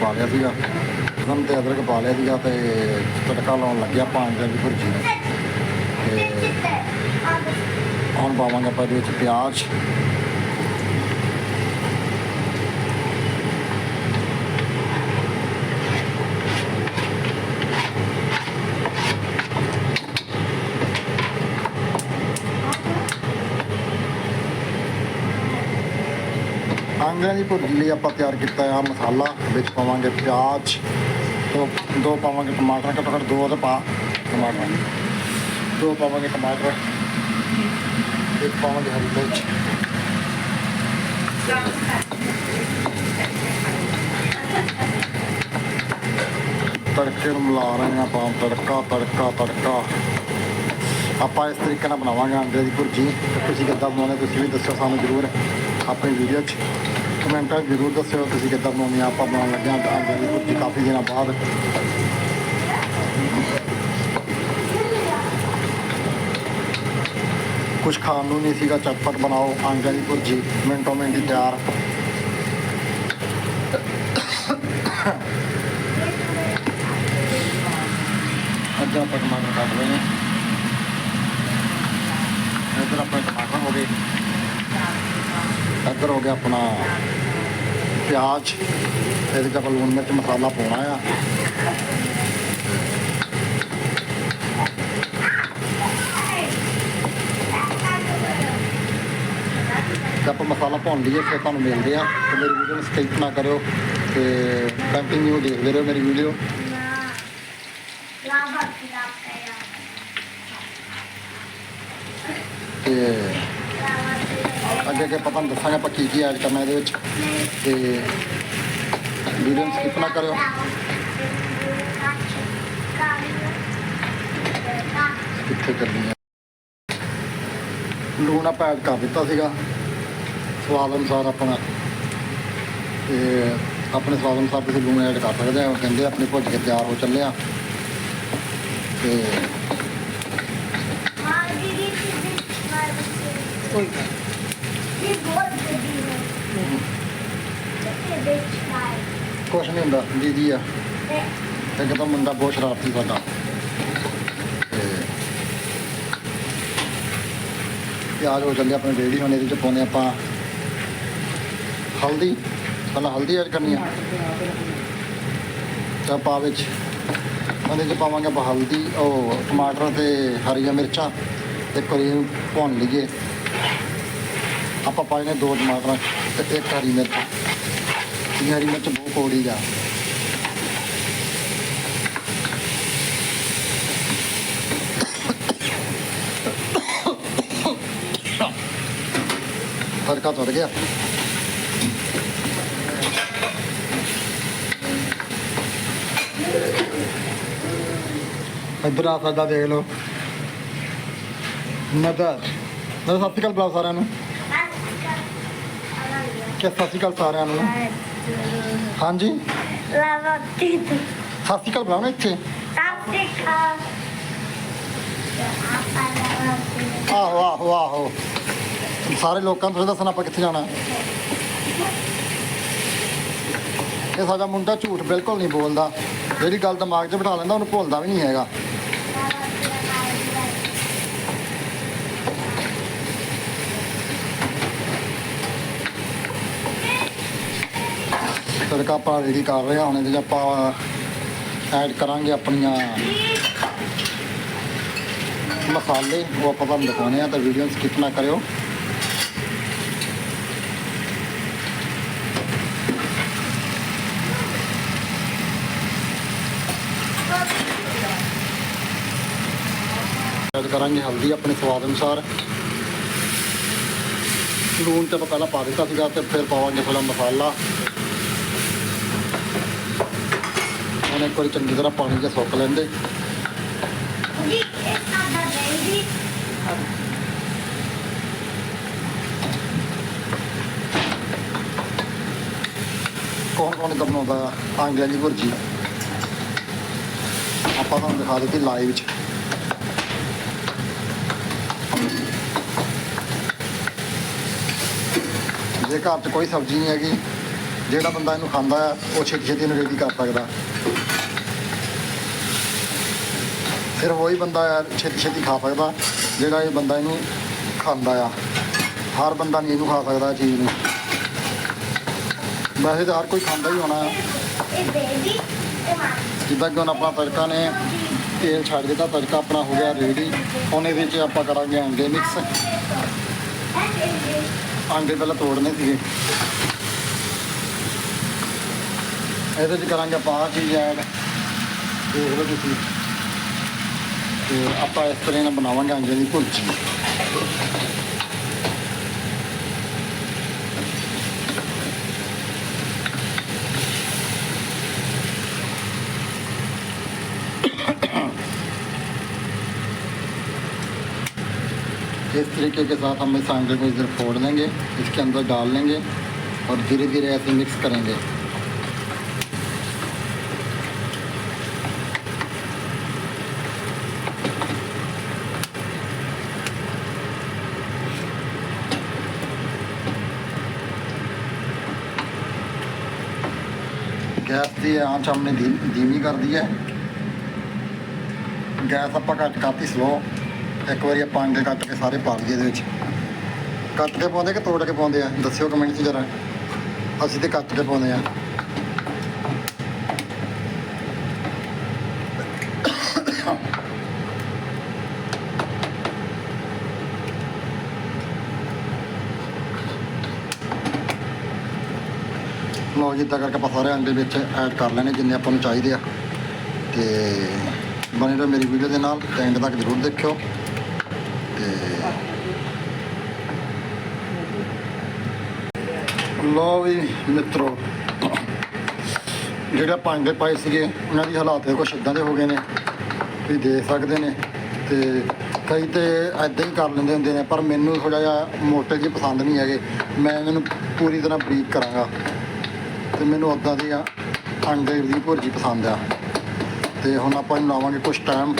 ਪਾ ਲਿਆ ਸੀਗਾ। ਲਸਣ ਤੇ ਅਦਰਕ ਪਾ ਲਿਆ ਸੀਗਾ ਤੇ ਤੜਕਾ ਲਾਉਣ ਲੱਗਿਆ ਪਾਂਜਾਂ ਦੀ ਭੁਰਜੀ ਨੂੰ। ਤੇ ਹੁਣ ਪਾਵਾਂਗੇ ਆਪਾਂ ਇਹਦੇ ਵਿੱਚ ਪਿਆਜ਼। ਆਂਗਰਾਂ ਦੀ ਭੁਰਜੀ ਲਈ ਆਪਾਂ ਤਿਆਰ ਕੀਤਾ ਆ ਮਸਾਲਾ, ਵਿੱਚ ਪਾਵਾਂਗੇ ਪਿਆਜ਼, ਦੋ ਦੋ ਪਾਵਾਂਗੇ ਟਮਾਟਰ, ਘੱਟੋ ਘੱਟ ਦੋ ਤੇ ਪਾ ਟਮਾਟਰ ਦੋ। ਪਾਵਾਂਗੇ ਟਮਾਟਰ, ਇੱਕ ਪਾਵਾਂਗੇ ਹਰੀ ਮਿਰਚ। ਤੜਕੇ ਨੂੰ ਮਿਲਾ ਰਹੇ ਹਾਂ ਆਪਾਂ, ਤੜਕਾ ਤੜਕਾ ਤੜਕਾ। ਆਪਾਂ ਇਸ ਤਰੀਕੇ ਨਾਲ ਬਣਾਵਾਂਗੇ ਅੰਡੇ ਦੀ ਭੁਰਜੀ। ਤੁਸੀਂ ਕਿੱਦਾਂ ਬਣਾਉਂਦੇ ਤੁਸੀਂ ਵੀ ਦੱਸੋ ਸਾਨੂੰ ਜ਼ਰੂਰ ਆਪਣੀ ਵੀਡੀਓ 'ਚ। ਕਮੈਂਟਾਂ 'ਚ ਜ਼ਰੂਰ ਦੱਸਿਓ ਤੁਸੀਂ ਕਿੱਦਾਂ ਬਣਾਉਂਦੇ ਆ, ਆਪਾਂ ਬਣਾਉਣ ਲੱਗੇ ਹਾਂ ਆਂਡੇ ਦੀ ਭੁਰਜੀ ਕਾਫੀ ਦਿਨਾਂ ਬਾਅਦ। ਕੁਝ ਖਾਣ ਨੂੰ ਨਹੀਂ ਸੀਗਾ, ਚਟਪਟ ਬਣਾਓ ਆਂਡੇ ਦੀ ਭੁਰਜੀ ਮਿੰਟੋ ਮਿੰਟ ਹੀ ਤਿਆਰ। ਅੱਜ ਆਪਾਂ ਟਮਾਟਰ ਕੱਟ ਲਏ ਹਾਂ ਇੱਧਰ ਆਪਣੇ ਟਮਾਟਰ ਹੋ ਗਏ। ਇੱਧਰ ਹੋ ਗਿਆ ਆਪਣਾ ਪਿਆਜ਼, ਇਹਦੇ 'ਚ ਲੂਣ ਮਿਰਚ ਮਸਾਲਾ ਪਾਉਣਾ ਆ। ਤੇ ਆਪਾਂ ਮਸਾਲਾ ਭੁੰਨ ਲਈਏ, ਫਿਰ ਤੁਹਾਨੂੰ ਮਿਲਦੇ ਆ। ਤੇ ਮੇਰੀ ਵੀਡੀਓ ਨੂੰ ਸਕਿਪ ਨਾ ਕਰਿਓ ਤੇ ਕੰਟੀਨਿਊ ਦੇਖਦੇ ਰਹੋ ਮੇਰੀ ਵੀਡੀਓ। ਤੇ ਅੱਗੇ ਅੱਗੇ ਆਪਾਂ ਤੁਹਾਨੂੰ ਦੱਸਾਂਗੇ ਆਪਾਂ ਕੀ ਕੀ ਐਡ ਕਰਨਾ ਇਹਦੇ ਵਿੱਚ। ਤੇ ਵੀਡੀਓ ਨੂੰ ਸਕਿਪ ਨਾ ਕਰਿਓ। ਕਿੱਥੇ ਕਰਨੀ ਹੈ ਲੂਣ ਆਪਾਂ ਐਡ ਕਰ ਦਿੱਤਾ ਸੀਗਾ। ਸਵਾਦ ਅਨੁਸਾਰ ਆਪਣਾ। ਤੇ ਆਪਣੇ ਸਵਾਦ ਅਨੁਸਾਰ ਤੁਸੀਂ ਲੂਣ ਐਡ ਕਰ ਸਕਦੇ ਆ ਕਹਿੰਦੇ ਆਪਣੀ ਭੁੱਜ ਕੇ ਤਿਆਰ ਹੋ ਤੇ ਕੁਛ ਨਹੀਂ ਹੁੰਦਾ ਦੀਦੀ ਆ। ਇੱਕ ਤਾਂ ਮੁੰਡਾ ਬਹੁਤ ਸ਼ਰਾਰਤੀ ਸਾਡਾ ਤੇ ਪਿਆਜ਼ ਹੋ ਆਪਣੇ ਰੇੜੀ ਹੁਣ ਇਹਦੇ ਚ ਪਾਉਂਦੇ ਆਪਾਂ ਹਲਦੀ। ਪਹਿਲਾਂ ਹਲਦੀ ਐਡ ਕਰਨੀ ਆ। ਤੇ ਆਪਾਂ ਵਿੱਚ ਉਹਦੇ ਚ ਪਾਵਾਂਗੇ ਆਪਾਂ ਹਲਦੀ ਉਹ ਟਮਾਟਰ ਤੇ ਹਰੀਆਂ ਮਿਰਚਾਂ ਤੇ ਕਰੀਮ ਭੁੰਨ ਲਈਏ। ਆਪਾਂ ਪਾਏ ਨੇ ਦੋ ਟਮਾਟਰ ਤੇ ਇੱਕ ਹਰੀ ਮਿਰਚ। ਇਹ ਹਰੀ ਮਿਰਚ ਬਹੁਤ ਕੌੜੀ ਜਾ ਤੜਕਾ ਤੁਰ ਗਿਆ। ਇੱਧਰ ਆ ਸਾਡਾ ਦੇਖ ਲਓ। ਨਦਰ ਨਦਰ ਸਤਿ ਸ਼੍ਰੀ ਅਕਾਲ ਬੁਲਾਓ ਸਾਰਿਆਂ ਨੂੰ। ਕਿ ਸਤਿ ਸ਼੍ਰੀ ਅਕਾਲ ਸਾਰਿਆਂ ਨੂੰ। ਹਾਂਜੀ। ਸਤਿ ਸ਼੍ਰੀ ਅਕਾਲ ਬੁਲਾਓ ਨਾ ਇੱਥੇ। ਆਹੋ ਆਹੋ ਆਹੋ। ਸਾਰੇ ਲੋਕਾਂ ਨੂੰ ਤੁਸੀਂ ਦੱਸਣਾ ਆਪਾਂ ਕਿੱਥੇ ਜਾਣਾ। ਇਹ ਸਾਡਾ ਮੁੰਡਾ ਝੂਠ ਬਿਲਕੁਲ ਨਹੀਂ ਬੋਲਦਾ। ਜਿਹੜੀ ਗੱਲ ਦਿਮਾਗ 'ਚ ਬਿਠਾ ਲੈਂਦਾ, ਉਹਨੂੰ ਭੁੱਲਦਾ ਵੀ ਨਹੀਂ ਹੈਗਾ। ਤੜਕਾ ਆਪਾਂ ਰੈਡੀ ਕਰ ਰਹੇ ਹਾਂ ਹੁਣ ਇਹਦੇ 'ਚ ਆਪਾਂ ਐਡ ਕਰਾਂਗੇ ਆਪਣੀਆਂ ਮਸਾਲੇ, ਉਹ ਆਪਾਂ ਤੁਹਾਨੂੰ ਦਿਖਾਉਣੇ ਆ, ਤਾਂ ਵੀਡੀਓ ਨੂੰ ਸਕਿਪ ਨਾ ਕਰਿਓ। ਐਡ ਕਰਾਂਗੇ ਹਲਦੀ ਆਪਣੇ ਸਵਾਦ ਅਨੁਸਾਰ। ਲੂਣ ਤੇ ਆਪਾਂ ਪਹਿਲਾਂ ਪਾ ਦਿੱਤਾ ਸੀਗਾ ਤੇ ਫਿਰ ਪਾਵਾਂਗੇ ਥੋੜਾ ਮਸਾਲਾ। ਹੁਣ ਇੱਕ ਵਾਰੀ ਚੰਗੀ ਤਰ੍ਹਾਂ ਪਾਣੀ 'ਚ ਸੁੱਕ ਲੈਂਦੇ। ਕੌਣ ਕੌਣ ਕੰਮ ਬਣਾਉਂਦਾ ਆਂਗਲਿਆਂ ਦੀ ਭੁਰਜੀ ਆਪਾਂ ਤੁਹਾਨੂੰ ਦਿਖਾ ਦਿੱਤੀ ਲਾਈਵ 'ਚ। ਜੇ ਘਰ 'ਚ ਕੋਈ ਸਬਜ਼ੀ ਨਹੀਂ ਹੈਗੀ ਜਿਹੜਾ ਬੰਦਾ ਇਹਨੂੰ ਖਾਂਦਾ ਆ, ਉਹ ਛੇਤੀ ਛੇਤੀ ਇਹਨੂੰ ਰੈਡੀ ਕਰ ਸਕਦਾ। ਫਿਰ ਉਹੀ ਬੰਦਾ ਆ, ਛੇਤੀ ਛੇਤੀ ਖਾ ਸਕਦਾ, ਜਿਹੜਾ ਇਹ ਬੰਦਾ ਇਹਨੂੰ ਖਾਂਦਾ ਆ। ਹਰ ਬੰਦਾ ਨਹੀਂ ਇਹਨੂੰ ਖਾ ਸਕਦਾ ਇਹ ਚੀਜ਼ ਨੂੰ। ਵੈਸੇ ਤਾਂ ਹਰ ਕੋਈ ਖਾਂਦਾ ਹੀ ਹੋਣਾ ਆ। ਜਿੱਦਾਂ ਕਿ ਹੁਣ ਆਪਣਾ ਤੜਕਾ ਨੇ, ਤੇਲ ਛੱਡ ਦਿੱਤਾ, ਤੜਕਾ ਆਪਣਾ ਹੋ ਗਿਆ ਰੈਡੀ ਹੁਣ ਇਹਦੇ ਵਿੱਚ ਆਪਾਂ ਕਰਾਂਗੇ ਅੰਡੇ ਮਿਕਸ ਅੰਡੇ ਪਹਿਲਾਂ ਤੋੜਨੇ ਸੀਗੇ। ਇਹਦੇ ਵਿੱਚ ਕਰਾਂਗੇ ਆਪਾਂ ਆਹ ਚੀਜ਼ ਐਡ ਦੇਖ ਲਓ ਤੁਸੀਂ ਤੇ ਆਪਾਂ ਇਸ ਤਰ੍ਹਾਂ ਨਾਲ ਬਣਾਵਾਂਗੇ ਅੰਡੇ ਦੀ ਭੁਰਜੀ इस तरीके के साथ हम इस अंडे को इधर फोड़ लेंगे इसके अंदर डाल लेंगे और धीरे धीरे ऐसे मिक्स करेंगे ਗੈਸ ਦੀ ਆਂਚ ਆਪਣੀ ਧੀਮੀ ਕਰ ਹੈ। ਗੈਸ ਆਪਾਂ ਘੱਟ ਕਰਤੀ ਸਲੋ ਇੱਕ ਵਾਰੀ ਆਪਾਂ ਅੰਡੇ ਕੱਟ ਕੇ ਸਾਰੇ ਪਾ ਲਈਏ ਇਹਦੇ ਵਿੱਚ। ਕੱਟ ਕੇ ਪਾਉਂਦੇ ਕਿ ਤੋੜ ਕੇ ਪਾਉਂਦੇ ਆ? ਦੱਸਿਓ ਕਮੈਂਟ 'ਚ ਜਰਾ। ਅਸੀਂ ਤੇ ਕੱਟ ਕੇ ਪਾਉਂਦੇ ਆ। ਲੋ ਜਿੱਦਾਂ ਕਰਕੇ ਆਪਾਂ ਸਾਰੇ ਅੰਡੇ ਵਿੱਚ ਐਡ ਕਰ ਲੈਣੇ, ਜਿੰਨੇ ਆਪਾਂ ਨੂੰ ਚਾਹੀਦੇ ਆ। ਤੇ ਬਣੇ ਰਹੋ ਮੇਰੀ ਵੀਡੀਓ ਦੇ ਨਾਲ ਐਂਡ ਤੱਕ ਜ਼ਰੂਰ ਦੇਖਿਓ। ਤੇ ਲੋ ਵੀ ਮਿੱਤਰੋ, ਜਿਹੜੇ ਭਾਂਡੇ ਪਾਏ ਸੀਗੇ, ਉਹਨਾਂ ਦੀ ਹਾਲਾਤ ਕੁਛ ਇਦਾਂ ਦੇ ਹੋ ਗਏ ਨੇ। ਵੀ ਦੇਖ ਸਕਦੇ ਨੇ, ਤੇ ਕਈ ਤੇ ਐਦਾਂ ਹੀ ਕਰ ਲੈਂਦੇ ਹੁੰਦੇ ਨੇ, ਪਰ ਮੈਨੂੰ ਥੋੜਾ ਜਿਹਾ ਮੋਟੇ ਜਿਹੇ ਪਸੰਦ ਨਹੀਂ ਹੈਗੇ। ਮੈਂ ਇਹਨਾਂ ਨੂੰ ਪੂਰੀ ਤਰ੍ਹਾਂ ਬਰੀਕ ਕਰਾਂਗਾ। ਤੇ ਮੈਨੂੰ ਉੱਦਾਂ ਦੀ ਆ ਅੰਡੇ ਦੀ ਭੁਰਜੀ ਪਸੰਦ ਆ। ਤੇ ਹੁਣ ਆਪਾਂ ਇਹਨੂੰ ਲਾਵਾਂਗੇ ਕੁਝ ਟਾਈਮ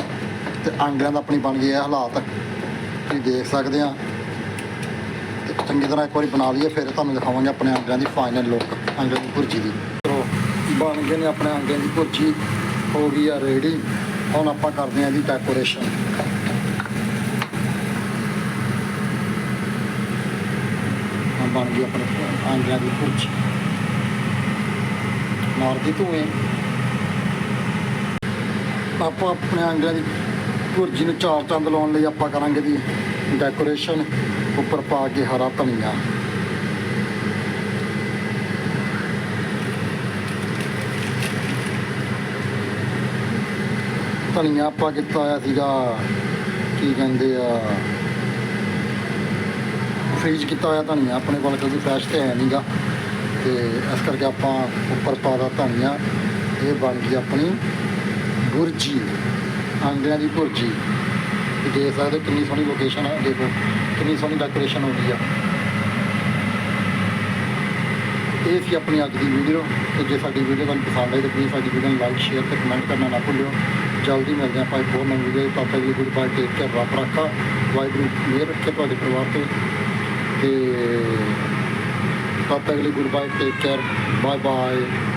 ਤੇ ਅੰਡਿਆਂ ਦਾ ਆਪਣੀ ਬਣ ਗਈ ਹੈ ਹਾਲਾਤ। ਤੁਸੀਂ ਦੇਖ ਸਕਦੇ ਆ। ਤੇ ਚੰਗੀ ਤਰ੍ਹਾਂ ਇੱਕ ਵਾਰੀ ਬਣਾ ਲਈਏ, ਫਿਰ ਤੁਹਾਨੂੰ ਦਿਖਾਵਾਂਗੇ ਆਪਣੇ ਅੰਡਿਆਂ ਦੀ ਫਾਈਨਲ ਲੁੱਕ ਅੰਡਿਆਂ ਦੀ ਭੁਰਜੀ ਦੀ। ਬਣ ਗਏ ਨੇ ਆਪਣੇ ਅੰਡਿਆਂ ਦੀ ਭੁਰਜੀ, ਹੋ ਗਈ ਆ ਰੈਡੀ ਹੁਣ ਆਪਾਂ ਕਰਦੇ ਆ ਇਹਦੀ ਡੈਕੋਰੇਸ਼ਨ ਬਣ ਗਈ ਆਪਣੇ ਅੰਡਿਆਂ ਦੀ ਭੁਰਜੀ। ਮਾਰਦੀ ਧੂਏ। ਆਪਾਂ ਆਪਣੇ ਅੰਡਿਆਂ ਦੀ ਭੁਰਜੀ ਨੂੰ ਚਾਰ ਚੰਦ ਲਾਉਣ ਲਈ ਆਪਾਂ ਕਰਾਂਗੇ ਦੀ ਡੈਕੋਰੇਸ਼ਨ ਉੱਪਰ ਪਾ ਕੇ ਹਰਾ ਧਨੀਆ। ਧਨੀਆ ਆਪਾਂ ਕੀਤਾ ਹੋਇਆ ਸੀਗਾ, ਕੀ ਕਹਿੰਦੇ ਆ ਫ੍ਰੀਜ ਕੀਤਾ ਹੋਇਆ ਧਨੀਆ ਆਪਣੇ ਕੋਲ, ਕਿਉਂਕਿ ਫਰੈਸ਼ ਤੇ ਹੈ ਨਹੀਂਗਾ ਤੇ ਇਸ ਕਰਕੇ ਆਪਾਂ ਉੱਪਰ ਪਾ ਦਾ ਧਨੀਆ। ਇਹ ਬਣ ਗਈ ਆਪਣੀ ਗੁਰਜੀ ਆਂਡਿਆਂ ਦੀ ਭੁਰਜੀ ਦੇਖ ਸਕਦੇ ਹੋ ਕਿੰਨੀ ਸੋਹਣੀ ਲੋਕੇਸ਼ਨ ਹੈ ਦੇਖੋ, ਕਿੰਨੀ ਸੋਹਣੀ ਡੈਕੋਰੇਸ਼ਨ ਹੋ ਗਈ ਆ। ਇਹ ਸੀ ਆਪਣੀ ਅੱਜ ਦੀ ਵੀਡੀਓ ਤੇ ਜੇ ਸਾਡੀ ਵੀਡੀਓ ਤੁਹਾਨੂੰ ਪਸੰਦ ਆਈ ਤਾਂ ਪਲੀਜ਼ ਸਾਡੀ ਵੀਡੀਓ ਨੂੰ ਲਾਈਕ ਸ਼ੇਅਰ ਤੇ ਕਮੈਂਟ ਕਰਨਾ ਨਾ ਭੁੱਲਿਓ। ਜਲਦੀ ਮਿਲਦੇ ਹਾਂ ਆਪਾਂ ਇੱਕ ਹੋਰ ਨਵੀਂ ਵੀਡੀਓ ਤਦ ਤੱਕ ਲਈ ਗੁੱਡ ਬਾਏ ਟੇਕ ਕੇਅਰ ਰੱਬ ਰੱਖਾ। ਵਾਹਿਗੁਰੂ ਮੇਰ ਰੱਖੇ ਤੁਹਾਡੇ ਪਰਿਵਾਰ ਤੇ। ਤੇ God bless you. Goodbye. Take care. Bye bye.